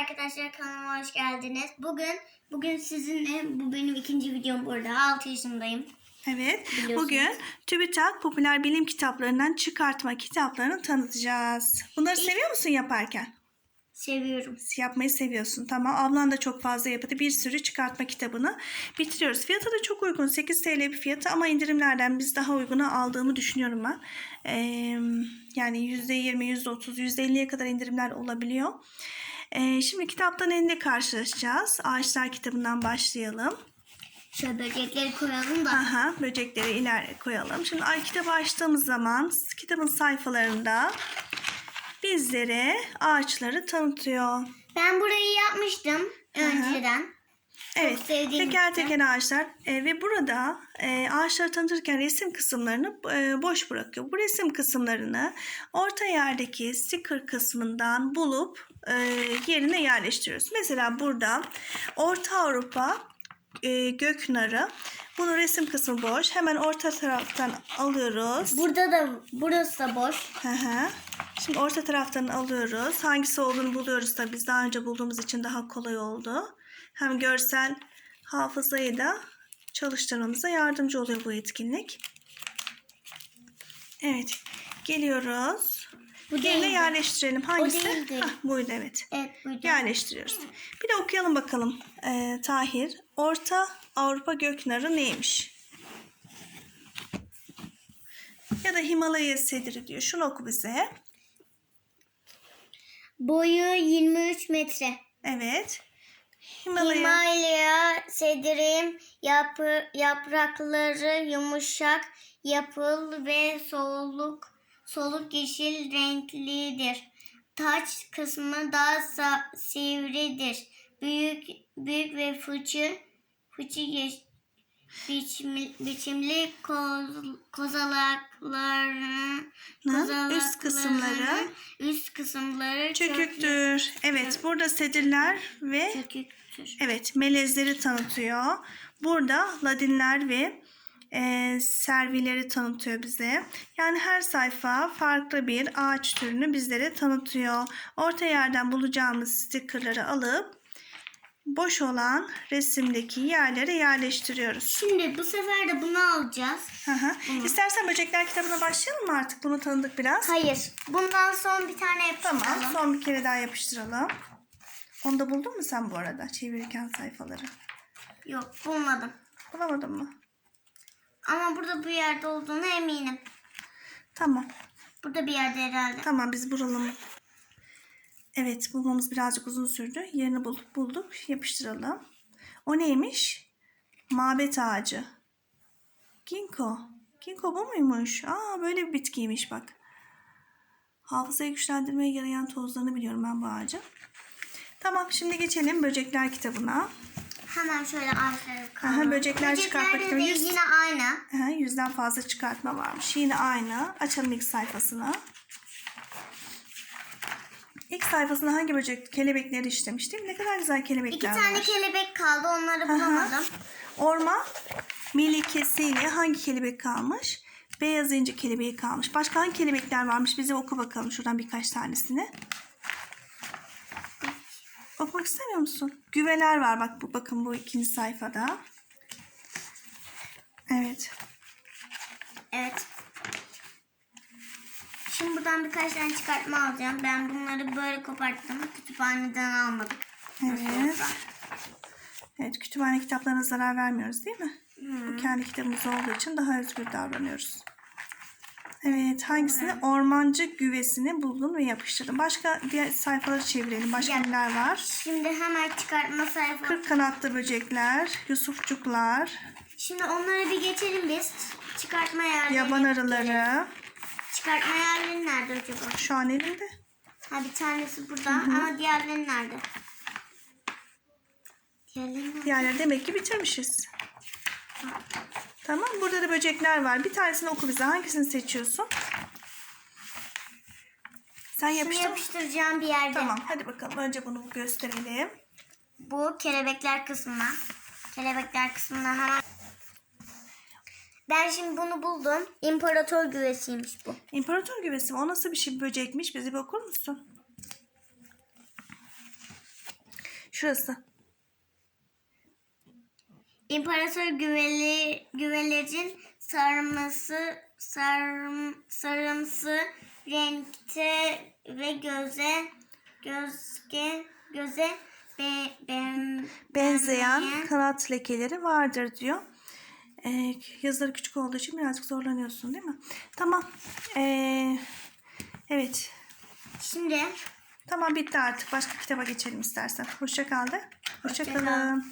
arkadaşlar kanalıma hoş geldiniz. Bugün bugün sizinle bu benim ikinci videom burada. 6 yaşındayım. Evet, bugün TÜBİTAK popüler bilim kitaplarından çıkartma kitaplarını tanıtacağız. Bunları seviyor musun yaparken? Seviyorum. Yapmayı seviyorsun. Tamam. Ablan da çok fazla yapıdı. Bir sürü çıkartma kitabını bitiriyoruz. Fiyatı da çok uygun. 8 TL bir fiyatı ama indirimlerden biz daha uyguna aldığımı düşünüyorum ben. Ee, yani %20, %30, %50'ye kadar indirimler olabiliyor. Ee, şimdi kitaptan elinde karşılaşacağız. Ağaçlar kitabından başlayalım. Şöyle böcekleri koyalım da. Aha, böcekleri ileri koyalım. Şimdi ay kitabı açtığımız zaman kitabın sayfalarında bizlere ağaçları tanıtıyor. Ben burayı yapmıştım önceden. Evet, sevdiğim teker için. teker ağaçlar E, ve burada e, ağaçları tanıtırken resim kısımlarını e, boş bırakıyor. Bu resim kısımlarını orta yerdeki sticker kısmından bulup e, yerine yerleştiriyoruz. Mesela burada Orta Avrupa e, göknarı. Bunun resim kısmı boş. Hemen orta taraftan alıyoruz. Burada da burası da boş. Hı hı. Şimdi orta taraftan alıyoruz. Hangisi olduğunu buluyoruz tabii. Biz daha önce bulduğumuz için daha kolay oldu. Hem görsel hafızayı da çalıştırmamıza yardımcı oluyor bu etkinlik. Evet. Geliyoruz. Bu Yerine yerleştirelim. Hangisi? değildi. Hah, buydu evet. Evet buydu. Yerleştiriyoruz. Bir de okuyalım bakalım. Ee, Tahir. Orta Avrupa göknarı neymiş? Ya da Himalaya sediri diyor. Şunu oku bize. Boyu 23 metre. Evet. Himalaya. Himalaya sedirim yapı, yaprakları yumuşak, yapıl ve soluk soluk yeşil renklidir. Taç kısmı daha sivridir. Büyük büyük ve fıçı fıçı geç, biçimli, biçimli koz, kozalaklarının üst kısımları üst kısımları Çöküktür. Evet. Burada sedirler ve çöküktür. evet melezleri tanıtıyor. Burada ladinler ve e, servileri tanıtıyor bize. Yani her sayfa farklı bir ağaç türünü bizlere tanıtıyor. Orta yerden bulacağımız stickerları alıp boş olan resimdeki yerlere yerleştiriyoruz. Şimdi bu sefer de bunu alacağız. Hı hı. İstersen böcekler kitabına başlayalım mı artık? Bunu tanıdık biraz. Hayır. Bundan son bir tane yapalım. Tamam. Son bir kere daha yapıştıralım. Onu da buldun mu sen bu arada çevirirken sayfaları? Yok bulmadım. Bulamadın mı? Ama burada bir yerde olduğunu eminim. Tamam. Burada bir yerde herhalde. Tamam biz bulalım. Evet bulmamız birazcık uzun sürdü. Yerini bulduk, bulduk. Yapıştıralım. O neymiş? Mabet ağacı. Ginkgo. Ginkgo bu muymuş? Aa böyle bir bitkiymiş bak. Hafızayı güçlendirmeye yarayan tozlarını biliyorum ben bu ağacın. Tamam şimdi geçelim böcekler kitabına. Hemen şöyle ağaçları Aha, böcekler de istiyorum. Yüz- yine aynı. Aha, yüzden fazla çıkartma varmış. Yine aynı. Açalım ilk sayfasını. İlk sayfasında hangi böcek kelebekleri işlemiş değil mi? Ne kadar güzel İki kelebekler tane var. kelebek kaldı. Onları bulamadım. Orman melikesiyle hangi kelebek kalmış? Beyaz inci kelebeği kalmış. Başka hangi kelebekler varmış? Bize oku bakalım şuradan birkaç tanesini. Okumak istemiyor musun? Güveler var bak bu bakın bu ikinci sayfada. Evet. Evet. Şimdi buradan birkaç tane çıkartma alacağım. Ben bunları böyle koparttım. Kütüphaneden almadık. Evet. Evet, kütüphane kitaplarına zarar vermiyoruz değil mi? Bu kendi kitabımız olduğu için daha özgür davranıyoruz. Evet, hangisini? Ormancı güvesini buldun ve yapıştırdın. Başka diğer sayfaları çevirelim. Başka Ya. neler var? Şimdi hemen çıkartma sayfa. Kırk kanatlı böcekler, yusufçuklar, Şimdi onları bir geçelim biz. Çıkartma yerleri. yaban arıları. Çıkartma yerleri nerede acaba? Şu an elimde. Ha bir tanesi burada ama diğerleri nerede? Diğerleri nerede? Diğerleri demek ki bitirmişiz. Tamam, burada da böcekler var. Bir tanesini oku bize. Hangisini seçiyorsun? Sen Şunu yapıştır. yapıştıracağım bir yerde. Tamam, hadi bakalım. Önce bunu gösterelim. Bu kelebekler kısmına. Kelebekler kısmına hemen. Ben şimdi bunu buldum. İmparator güvesiymiş bu. İmparator güvesi mi? O nasıl bir şey böcekmiş? Bize bir okur musun? Şurası. İmparator güveli, güvelerin sarması sarım, sarımsı renkte ve göze gözge göze be, ben, Benzeyen benzeyen- kanat lekeleri vardır diyor. Ee, yazıları küçük olduğu için birazcık zorlanıyorsun değil mi? Tamam. Ee, evet. Şimdi Tamam bitti artık. Başka kitaba geçelim istersen. Hoşça kal de. Hoşça Hoşça kal. kalın.